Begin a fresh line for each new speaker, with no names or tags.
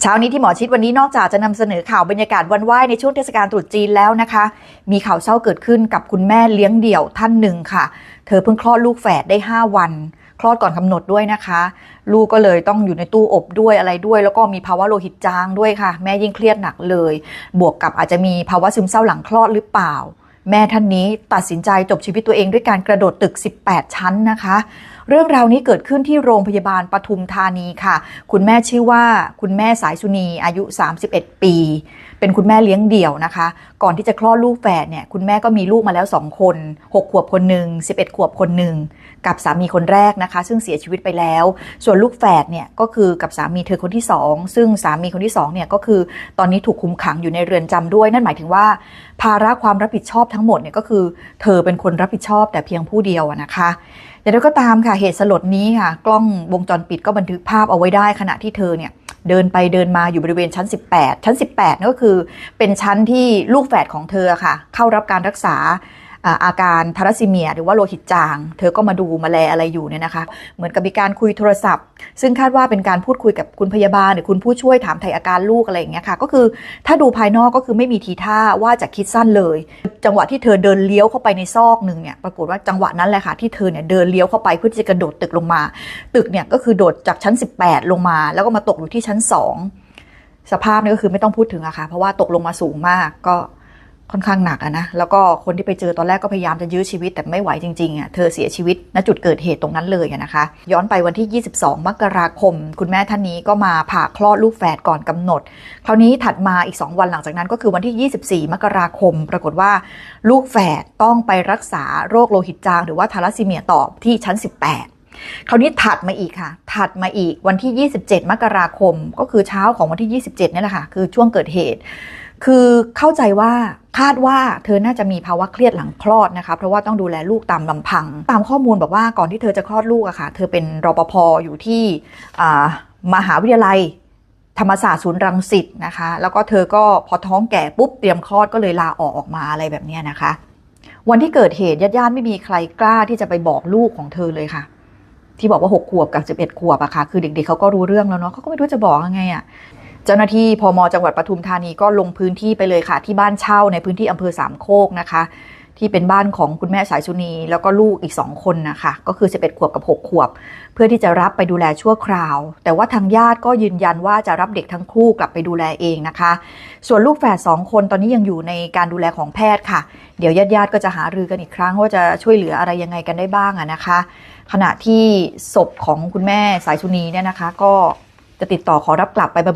เช้านี้ที่หมอชิดวันนี้นอกจากจะนำเสนอข่าวบรรยากาศวันไหว้ในช่วงเทศกาลตรุษจีนแล้วนะคะ มีข่าวเศร้าเกิดขึ้นกับคุณแม่เลี้ยงเดี่ยวท่านหนึ่งค่ะ เธอเพิ่งคลอดลูกแฝดได้ 5 วัน คลอดก่อนกำหนดด้วยนะคะ ลูกก็เลยต้องอยู่ในตู้อบด้วยอะไรด้วย แล้วก็มีภาวะโลหิตจางด้วยค่ะ แม่ยิ่งเครียดหนักเลย บวกกับอาจจะมีภาวะซึมเศร้าหลังคลอดหรือเปล่า แม่ท่านนี้ตัดสินใจจบชีวิตตัวเองด้วยการกระโดดตึก 18 ชั้นนะคะ เรื่องราวนี้เกิดขึ้นที่โรงพยาบาลปทุมธานีค่ะ คุณแม่ชื่อว่าคุณแม่สายสุนีอายุ 31 ปี เป็นคุณแม่เลี้ยงเดี่ยวนะคะ ก่อนที่จะคลอดลูกแฝดเนี่ยคุณแม่ก็มีลูกมาแล้ว 2 คน 6 ขวบคนหนึ่ง11 ขวบคนหนึ่งกับสามีคนแรกนะคะ ซึ่งเสียชีวิตไปแล้ว ส่วนลูกแฝดเนี่ยก็คือกับสามีเธอคนที่ 2 ซึ่งสามีคนที่2เนี่ยก็คือตอนนี้ถูกคุมขังอยู่ในเรือนจำด้วย นั่นหมายถึงว่า ภาระความรับผิดชอบทั้งหมดเนี่ยก็คือ เธอเป็นคนรับผิดชอบแต่เพียงผู้เดียวนะคะ แต่แล้วก็ตามค่ะเหตุสลดนี้ค่ะ กล้องวงจรปิดก็บันทึกภาพเอาไว้ได้ขณะที่เธอเนี่ยเดินไปเดินมาอยู่บริเวณชั้น 18 ชั้น 18นั่นก็คือเป็นชั้นที่ลูกแฝดของเธอค่ะ เข้ารับการรักษา อาอาการทารัสซีเมีย หรือว่าโลหิตจาง เธอก็มาดูมาแลอะไรอยู่เนี่ยนะคะ เหมือนกับมีการคุยโทรศัพท์ ซึ่งคาดว่าเป็นการพูดคุยกับคุณพยาบาล หรือคุณผู้ช่วยถามไทยอาการลูกอะไรอย่างเงี้ยค่ะ ก็คือถ้าดูภายนอกก็คือไม่มีทีท่าว่าจะคิดสั้นเลย จังหวะที่เธอเดินเลี้ยวเข้าไปในซอกหนึ่งเนี่ยปรากฏว่าจังหวะนั้นแหละค่ะที่เธอเนี่ยเดินเลี้ยวเข้าไปเพื่อที่จะกระโดดตึกลงมา ตึกเนี่ยก็คือโดดจากชั้น 18 ลงมา แล้วก็มาตกอยู่ที่ชั้น 2 สภาพนี่ก็คือไม่ต้องพูดถึงอะค่ะเพราะว่าตกลงมาสูงมากก็ ค่อนข้างหนักอะนะ แล้วก็คนที่ไปเจอตอนแรกก็พยายามจะยื้อชีวิตแต่ไม่ไหวจริงๆอะเธอเสียชีวิตณจุดเกิดเหตุตรงนั้นเลยอะนะคะ ย้อนไปวันที่ 22 มกราคม คุณแม่ท่านนี้ก็มาผ่าคลอดลูกแฝดก่อนกำหนด คราวนี้ถัดมาอีก 2 วันหลังจากนั้นก็คือวันที่ 24 มกราคม ปรากฏว่าลูกแฝดต้องไปรักษาโรคโลหิตจาง หรือว่าทาลัสซีเมียต่อที่ชั้น 18คราวนี้ถัดมาอีกค่ะ ถัดมาอีกวันที่ 27 มกราคม ก็คือเช้าของวันที่ 27นี่แหละค่ะ คือช่วงเกิดเหตุ คือเข้าใจว่า คาดว่าเธอน่าจะมีภาวะเครียดหลังคลอดนะคะเพราะว่าต้องดูแลลูกตามลำพัง ตามข้อมูลบอกว่าก่อนที่เธอจะคลอดลูกอะค่ะ เธอเป็นรปภอยู่ที่มหาวิทยาลัยธรรมศาสตร์ศูนย์รังสิตนะคะ แล้วก็เธอก็พอท้องแก่ปุ๊บเตรียมคลอดก็เลยลาออกออกมาอะไรแบบนี้นะคะ วันที่เกิดเหตุญาติญาติๆไม่มีใครกล้าที่จะไปบอกลูกของเธอเลยค่ะ ที่บอกว่า 6 ขวบกับ 11 ขวบอะค่ะ คือเด็กๆเขาก็รู้เรื่องแล้วเนาะเขาก็ไม่รู้จะบอกยังไงอะ เจ้าหน้าที่พมจังหวัดปทุมธานีก็ลงพื้นที่ไปเลยค่ะ ที่บ้านเช่าในพื้นที่อำเภอสามโคกนะคะ ที่เป็นบ้านของคุณแม่สายสุนี แล้วก็ลูกอีก2คนนะคะก็คือ 11 ขวบกับ 6 ขวบ เพื่อที่จะรับไปดูแลชั่วคราว แต่ว่าทางญาติก็ยืนยันว่าจะรับเด็กทั้งคู่กลับไปดูแลเองนะคะ ส่วนลูกแฝดสองคนตอนนี้ยังอยู่ในการดูแลของแพทย์ค่ะ เดี๋ยวญาติญาติๆก็จะหารือกันอีกครั้งว่าจะช่วยเหลืออะไรยังไงกันได้บ้างนะคะ ขณะที่ศพของคุณแม่สายสุนีเนี่ยนะคะ ก็จะติดต่อขอรับกลับไปบำเพ็ญ